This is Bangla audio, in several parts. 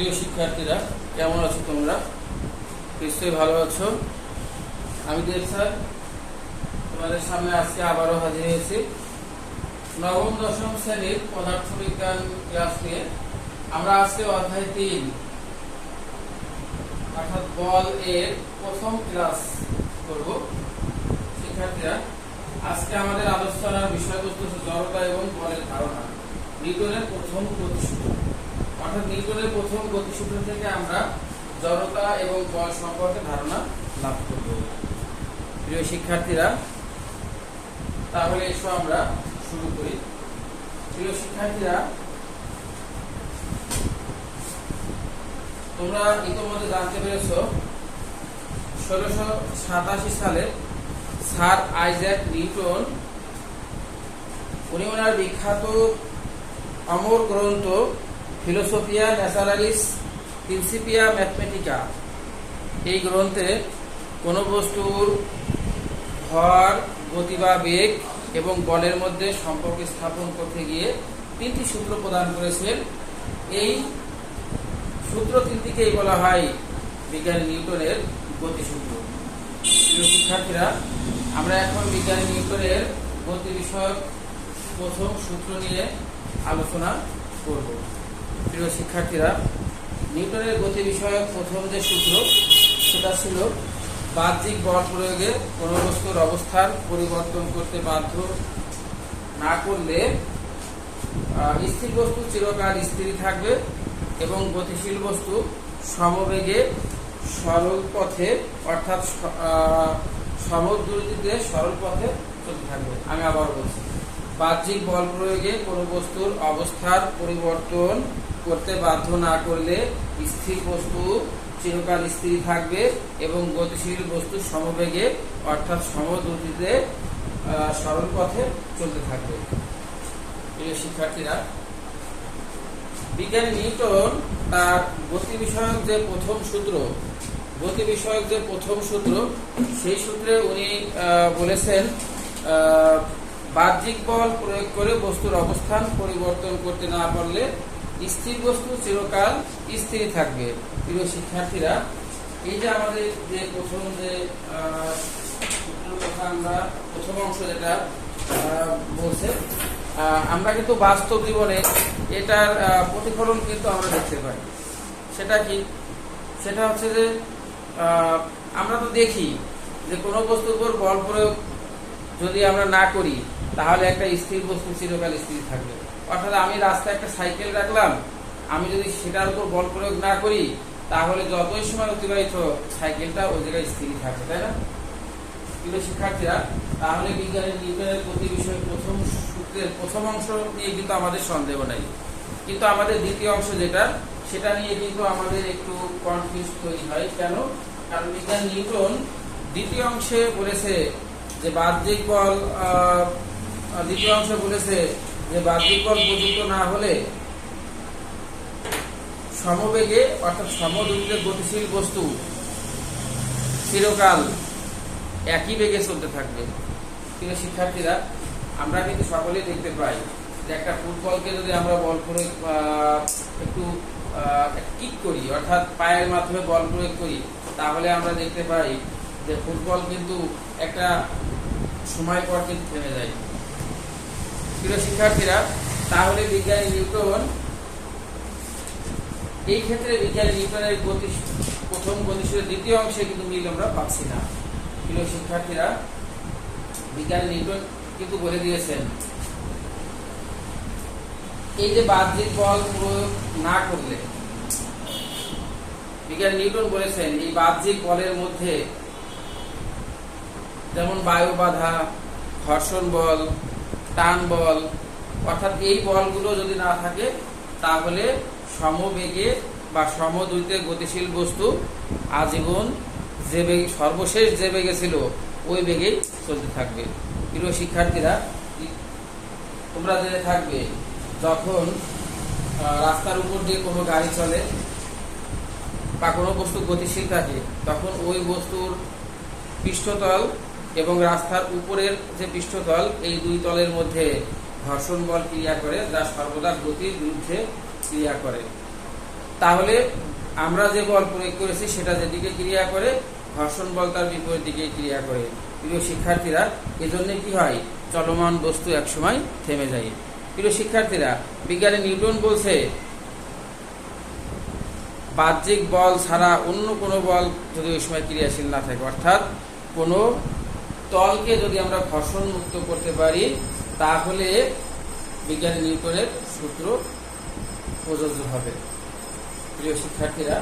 প্রিয় শিক্ষার্থীরা, কেমন আছো তোমরা? নিশ্চয়ই ভালো আছো। আমি দেব স্যার। তোমাদের সামনে আজকে আবারও হাজির হয়েছি। নবম, দশম শ্রেণির পদার্থবিজ্ঞান ক্লাস নিয়ে। আমরা আজকে অধ্যায় তিন, অর্থাৎ বল এর প্রথম ক্লাস করব। শিক্ষার্থীরা, আজকে আমাদের আলোচনার বিষয়বস্তু জড়তা এবং বলের ধারণা। নিউটনের প্রথম গতিসূত্র অর্থাৎ নিউটনের প্রথম গতিসূত্র থেকে আমরা জড়তা এবং বল সম্পর্কে ধারণা লাভ করব। প্রিয় শিক্ষার্থীরা, তাহলে এসো আমরা শুরু করি। প্রিয় শিক্ষার্থীরা, তোমরা ইতিমধ্যে জানতে পেরেছ, ষোলোশো সাতাশি সালে স্যার আইজ্যাক নিউটন, উনি ওনার বিখ্যাত অমর গ্রন্থ ফিলোসফিয়া, ন্যাচারালিস, প্রিন্সিপিয়া, ম্যাথমেটিকা। এই গ্রন্থে কোনো বস্তুর ভর, গতি বা বেগ এবং বলের মধ্যে সম্পর্ক স্থাপন করতে গিয়ে তিনটি সূত্র প্রদান করেছেন। এই সূত্র তিনটিকেই বলা হয় বিজ্ঞানী নিউটনের গতিসূত্র। প্রিয় শিক্ষার্থীরা, আমরা এখন বিজ্ঞানী নিউটনের গতি বিষয়ক প্রথম সূত্র নিয়ে আলোচনা করব। প্রিয় শিক্ষার্থীরা, নিউটনের গতি বিষয়ক প্রথম যে সূত্র, সেটা ছিল বাহ্যিক বল প্রয়োগে কোনো বস্তুর অবস্থান পরিবর্তন করতে বাধ্য না করলে স্থির বস্তু চিরকাল স্থির থাকবে এবং গতিশীল বস্তু সমবেগে সরল পথে, অর্থাৎ সমদূরতিতে সরল পথে চলতে থাকবে। আমি আবার বলছি। বাহ্যিক বল প্রয়োগে কোনো বস্তুর অবস্থার পরিবর্তন করতে বাধ্য না করলে স্থির বস্তু চিরকাল স্থির থাকবে এবং গতিশীল বস্তু সমবেগে, অর্থাৎ সমদ্রুতিতে সরল পথে চলতে থাকবে। প্রিয় শিক্ষার্থীরা, বিজ্ঞানী নিউটন তার গতি বিষয়ক যে প্রথম সূত্র, গতি বিষয়ক যে প্রথম সূত্র, সেই সূত্রে উনি বলেছেন বাহ্যিক বল প্রয়োগ করে বস্তুর অবস্থান পরিবর্তন করতে না পারলে স্থির বস্তু চিরকাল স্থির থাকবে। প্রিয় শিক্ষার্থীরা, এই যে আমাদের যে প্রথম যে কথা আমরা প্রথম অংশ যেটা বলছে আমরা কিন্তু বাস্তব জীবনে এটার প্রতিফলন কিন্তু আমরা দেখতে পাই। সেটা কি? সেটা হচ্ছে যে আমরা তো দেখি যে কোনো বস্তুর উপর বল প্রয়োগ যদি আমরা না করি তাহলে একটা স্থির বস্তু চিরকাল স্থির থাকবে। অর্থাৎ আমি রাস্তায় একটা সাইকেল রাখলাম, আমি যদি সেটার উপর বল প্রয়োগ না করি, তাহলে যতই সময় অতিবাহিত সাইকেলটা ওই জায়গায় স্থির থাকবে, তাই না? প্রিয় শিক্ষার্থীরা, তাহলে বিজ্ঞানের নিউটনের গতি বিষয়ে প্রথম সূত্রের প্রথম অংশ নিয়ে কিন্তু আমাদের সন্দেহ নাই। কিন্তু আমাদের দ্বিতীয় অংশ যেটা, সেটা নিয়ে কিন্তু আমাদের একটু কনফিউজ তৈরি হয়। কেন? কারণ বিজ্ঞান নিউটন দ্বিতীয় অংশে বলেছে যে বাহ্যিক বল দ্বিতীয় অংশে বলেছে যে বাহ্যিক বল না হলে সমবেগে অর্থাৎ সমদূরে গতিশীল বস্তু চিরকাল একই বেগে চলতে থাকবে। কিন্তু শিক্ষার্থীরা আমরা কিন্তু সকলেই দেখতে পাই যে একটা ফুটবলকে যদি আমরা বল আহ, একটু কিক করি অর্থাৎ পায়ের মাধ্যমে বল প্রয়োগ করি তাহলে আমরা দেখতে পাই যে ফুটবল কিন্তু একটা সময় পর কিন্তু থেমে যায়। প্রিয় শিক্ষার্থীরা, তাহলে বিজ্ঞানী নিউটন, এই ক্ষেত্রে বিজ্ঞানী নিউটনের গতি প্রথম গতিশীলের দ্বিতীয় অংশে কিন্তু মিল আমরা পাচ্ছি না। প্রিয় শিক্ষার্থীরা, বিজ্ঞানী নিউটন কিন্তু বলে দিয়েছেন, এই যে বাহ্যিক বল প্রয়োগ না করলে, বিজ্ঞানী নিউটন বলেছেন, এই বাহ্যিক বলের মধ্যে যেমন বায়ু বাধা, ঘর্ষণ বল টান বল অর্থাৎ এই বলগুলো যদি না থাকে, তাহলে সমবেগে বা সমদ্রুতে গতিশীল বস্তু আজীবন যে বেগে সর্বশেষ যে বেগে ছিল ওই বেগেই চলতে থাকবে। প্রিয় শিক্ষার্থীরা, তোমরা জেনে থাকবে, যখন রাস্তার উপর দিয়ে কোনো গাড়ি চলে বা কোনো বস্তু গতিশীল থাকে, তখন ওই বস্তুর পৃষ্ঠতল এবং রাস্তার উপরের যে পৃষ্ঠতল, এই দুই তলের মধ্যে ঘর্ষণ বল ক্রিয়া করে, যা সর্বদা গতির বিরুদ্ধে ক্রিয়া করে। তাহলে আমরা যে বল প্রয়োগ করেছি, সেটা যেদিকে ক্রিয়া করে, ঘর্ষণ বল তার বিপরীত দিকে ক্রিয়া করে। প্রিয় শিক্ষার্থীরা, এজন্য কি হয়? চলমান বস্তু একসময় থেমে যায়। প্রিয় শিক্ষার্থীরা, বিজ্ঞানী নিউটন বলছে, বাহ্যিক বল ছাড়া অন্য কোনো বল যদি ওই সময় ক্রিয়াশীল না থাকে, অর্থাৎ কোনো তলকে যদি আমরা ঘর্ষণ মুক্ত করতে পারি, তাহলে বিজ্ঞানী নিউটনের সূত্র প্রযোজ্য হবে। প্রিয় শিক্ষার্থীরা,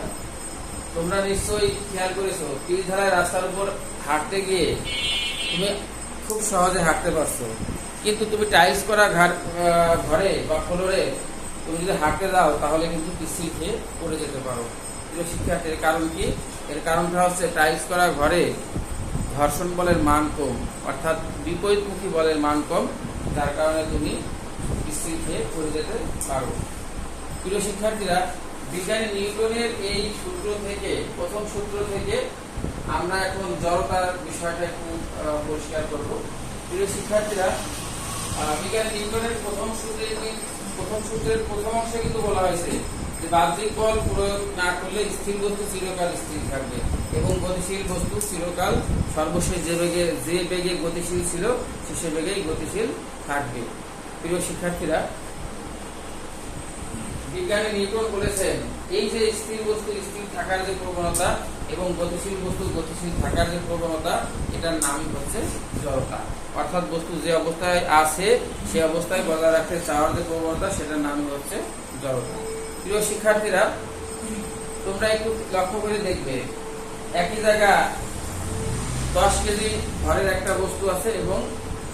তোমরা নিশ্চয়ই খেয়াল করেছ পিচ ধারায় রাস্তার উপর হাঁটতে গিয়ে তুমি খুব সহজে হাঁটতে পারছ। কিন্তু তুমি টাইলস করা ঘর বা ফ্লোরে তুমি যদি হাঁটতে যাও তাহলে কিন্তু পিছিয়ে খেয়ে পড়ে যেতে পারো। প্রিয় শিক্ষার্থীর কারণ কি? এর কারণটা হচ্ছে টাইলস করা ঘরে ঘর্ষণ বলের মান কম, অর্থাৎ বিপরীতমুখী বলের মান কম, যার কারণে তুমি খেয়ে পড়ে যেতে পারো। প্রিয় শিক্ষার্থীরা, বিজ্ঞানী নিউটনের এই সূত্র থেকে, প্রথম সূত্র থেকে আমরা এখন জড়তার বিষয়টা একটু পরিষ্কার করব। প্রিয় শিক্ষার্থীরা বিজ্ঞানী নিউটনের প্রথম সূত্রে প্রথম সূত্রের প্রথম অংশে কিন্তু বলা হয়েছে যে বাহ্যিক বল প্রয়োগ না করলে স্থির বস্তু চিরকাল স্থির থাকবে এবং গতিশীল বস্তু চিরকাল সর্বশেষ যে বেগে যে বেগে গতিশীল ছিল, সে বেগেই গতিশীল থাকবে। প্রিয় শিক্ষার্থীরা, বিজ্ঞানী নিউটন বলেছেন, এই যে স্থির বস্তু স্থির থাকার যে প্রবণতা এবং গতিশীল বস্তু গতিশীল থাকার যে প্রবণতা, এটার নামই হচ্ছে জড়তা। অর্থাৎ বস্তু যে অবস্থায় আছে, সে অবস্থায় বজায় রাখতে চাওয়ার যে প্রবণতা, সেটার নামই হচ্ছে জড়তা। প্রিয় শিক্ষার্থীরা, তোমরা একটু লক্ষ্য করে দেখবে, একই জায়গা দশ কেজি ভরের একটা বস্তু আছে এবং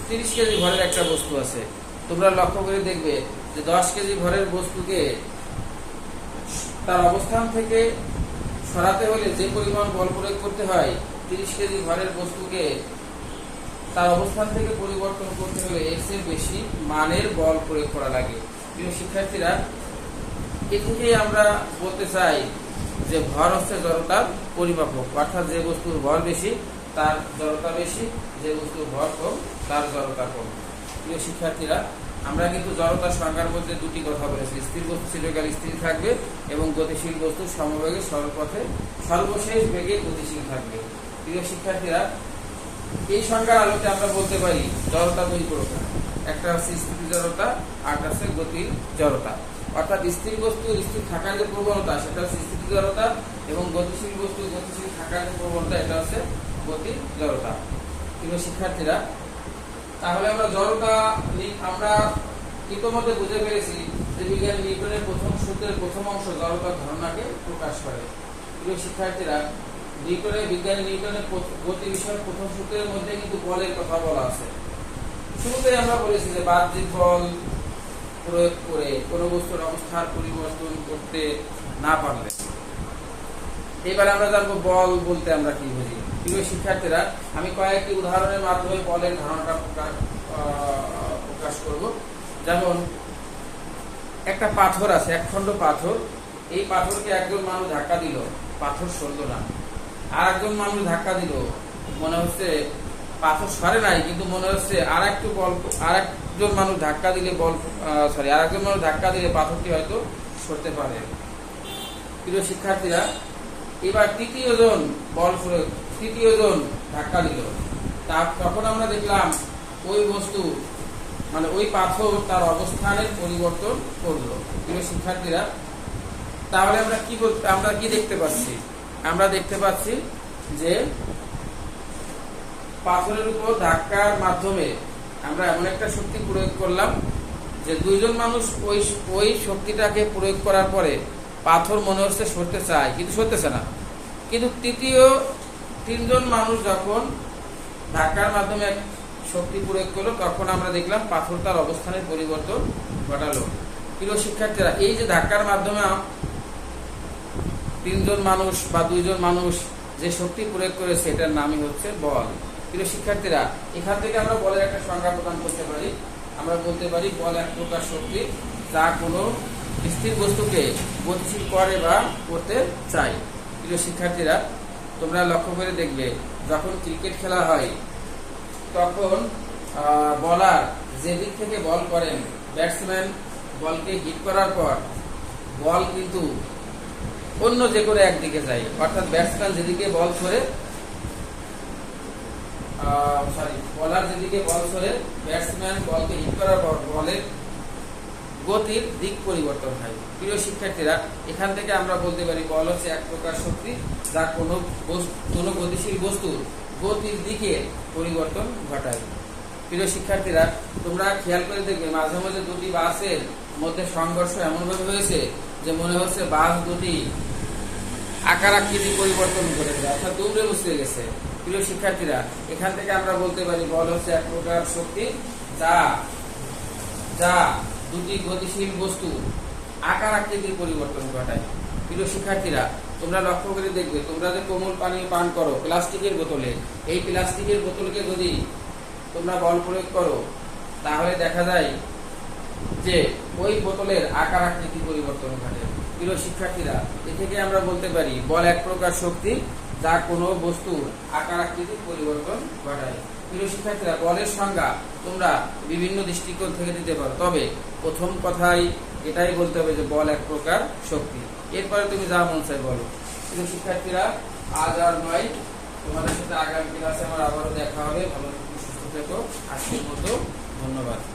তিরিশ কেজি ভরের একটা বস্তু আছে। তোমরা লক্ষ্য করে দেখবে যে দশ কেজি ভরের বস্তুকে তার অবস্থান থেকে সরাতে হলে যে পরিমাণ বল প্রয়োগ করতে হয়, তিরিশ কেজি ভরের বস্তুকে তার অবস্থান থেকে পরিবর্তন করতে হলে এর চেয়ে বেশি মানের বল প্রয়োগ করা লাগে। প্রিয় শিক্ষার্থীরা এ থেকেই আমরা বলতে চাই যে ভর হচ্ছে জড়তার পরিমাপক অর্থাৎ যে বস্তুর ভর বেশি, তার জড়তা বেশি, যে বস্তুর ভর কম, তার জড়তা কম। প্রিয় শিক্ষার্থীরা, আমরা কিন্তু জড়তার সংজ্ঞার মধ্যে দুটি কথা বলেছি। স্থির বস্তু চিরকাল স্থির থাকবে এবং গতিশীল বস্তু সমবেগে সর্বপথে সর্বশেষ বেগে গতিশীল থাকবে। প্রিয় শিক্ষার্থীরা, এই সংজ্ঞার আলোকে আমরা বলতে পারি, জড়তা দুই প্রকার। একটা হচ্ছে স্থিতি জড়তা, আর একটা হচ্ছে গতির জড়তা। অর্থাৎ স্থির বস্তু, স্থির থাকার যে প্রবণতা, সেটা হচ্ছে স্থিতি জড়তা এবং গতিশীল বস্তু, গতিশীল থাকার যে প্রবণতা, এটা হচ্ছে গতি জড়তা কিন্তু শিক্ষার্থীরা, তাহলে আমরা জড়তা আমরা ইতিমধ্যে বুঝে পেরেছি যে বিজ্ঞান নিউটনের প্রথম সূত্রের প্রথম অংশ জড়তার ধারণাকে প্রকাশ করে। প্রিয় শিক্ষার্থীরা নিউটনের বিজ্ঞানী নিউটনের গতি বিষয়ের প্রথম সূত্রের মধ্যে কিন্তু বলের কথা বলা আছে। শুরুতে আমরা বলেছি যে বাহ্যিক বল প্রয়োগ করে কোনো বস্তুর অবস্থার পরিবর্তন করতে না পারলে। এবার আমরা জানব বল বলতে আমরা কি বুঝি? প্রিয় শিক্ষার্থীরা, আমি কয়েকটি উদাহরণের মাধ্যমে বলের ধারণাটা প্রকাশ করব। যেমন, একটা পাথর আছে, একখণ্ড পাথর। এই পাথরকে একজন মানুষ ধাক্কা দিল, পাথর সরল না। আর একজন মানুষ ধাক্কা দিল, মনে হচ্ছে পাথর সরে নাই, কিন্তু মনে হচ্ছে আর একটু বল আর একজন মানুষ ধাক্কা দিলে বল সরি আর একজন মানুষ ধাক্কা দিলে পাথরটি হয়তো সরতে পারে। প্রিয় শিক্ষার্থীরা, এবার তৃতীয় জন বল তৃতীয় জন ধাক্কা দিল। তা তখন আমরা দেখলাম ওই বস্তু মানে ওই পাথর তার অবস্থানের পরিবর্তন করল। প্রিয় শিক্ষার্থীরা, তাহলে আমরা কি আমরা কি দেখতে পাচ্ছি? আমরা দেখতে পাচ্ছি যে পাথরের উপর ধাক্কার মাধ্যমে আমরা এমন একটা শক্তি প্রয়োগ করলাম যে দুইজন মানুষ ওই ওই শক্তিটাকে প্রয়োগ করার পরে পাথর মনে হচ্ছে সরতে চায়, কিন্তু সরতেছে না। কিন্তু তৃতীয় তিনজন মানুষ যখন ধাক্কার মাধ্যমে শক্তি প্রয়োগ করল, তখন আমরা দেখলাম পাথর তার অবস্থানের পরিবর্তন ঘটালো। প্রিয় শিক্ষার্থীরা, এই যে ধাক্কার মাধ্যমে তিনজন মানুষ বা দুইজন মানুষ যে শক্তি প্রয়োগ করেছে এটার নামই হচ্ছে বল। প্রিয় শিক্ষার্থীরা, এখান থেকে আমরা বলের একটা সংজ্ঞা প্রদান করতে পারি। আমরা বলতে পারি বল এক প্রকার শক্তি যা কোনো স্থির বস্তুকে গতিশীল করে বা করতে চায়। প্রিয় শিক্ষার্থীরা, তোমরা লক্ষ্য করে দেখবে, যখন ক্রিকেট খেলা হয়, তখন বলার যে দিক থেকে বল করেন, ব্যাটসম্যান বলকে হিট করার পর বল কিন্তু অন্য যে কোনো একদিকে যায়। অর্থাৎ ব্যাটসম্যান যেদিকে বল ছড়ে সরি বলার যেদিকে বল ছড়ে ব্যাটসম্যান বলকে হিট করার বলের গতির দিক পরিবর্তন হয়। প্রিয় শিক্ষার্থীরা, এখান থেকে আমরা বলতে পারি বল হচ্ছে এক প্রকার শক্তি যা কোনো কোনো গতিশীল বস্তুর গতির দিকে পরিবর্তন ঘটায়। প্রিয় শিক্ষার্থীরা, তোমরা খেয়াল করে দেখবে মাঝে মাঝে দুটি বাসের মধ্যে সংঘর্ষ এমনভাবে হয়েছে যে মনে হচ্ছে বাস দুটি আকার আকৃতি পরিবর্তন করেছে অর্থাৎ দৌড়ে বসে গেছে। প্রিয় শিক্ষার্থীরা, এখান থেকে আমরা বলতে পারি বল হচ্ছে এক প্রকার শক্তি যা যা দুটি গতিশীল বস্তু আকার আকৃতির পরিবর্তন ঘটায়। প্রিয় শিক্ষার্থীরা, তোমরা লক্ষ্য করে দেখবে, তোমরা যে কোমল পানি পান করো প্লাস্টিকের বোতলে, এই প্লাস্টিকের বোতলকে যদি তোমরা বল প্রয়োগ করো, তাহলে দেখা যায় যে ওই বোতলের আকার আকৃতি পরিবর্তন ঘটে। প্রিয় শিক্ষার্থীরা, এ থেকে আমরা বলতে পারি বল এক প্রকার শক্তি যা কোনো বস্তুর আকার আকৃতি পরিবর্তন ঘটায়। প্রিয় শিক্ষার্থীরা বলের সংজ্ঞা তোমরা বিভিন্ন দৃষ্টিকোণ থেকে দিতে পারো। তবে প্রথম কথাই এটাই বলতে হবে যে বল এক প্রকার শক্তি। এরপরে তুমি যা মন চাই বলো। প্রিয় শিক্ষার্থীরা আজ আর নয়। তোমাদের সাথে আগামী ক্লাসে আমার আবারও দেখা হবে। ভালো সুস্থ থেকো। আজকের মতো ধন্যবাদ।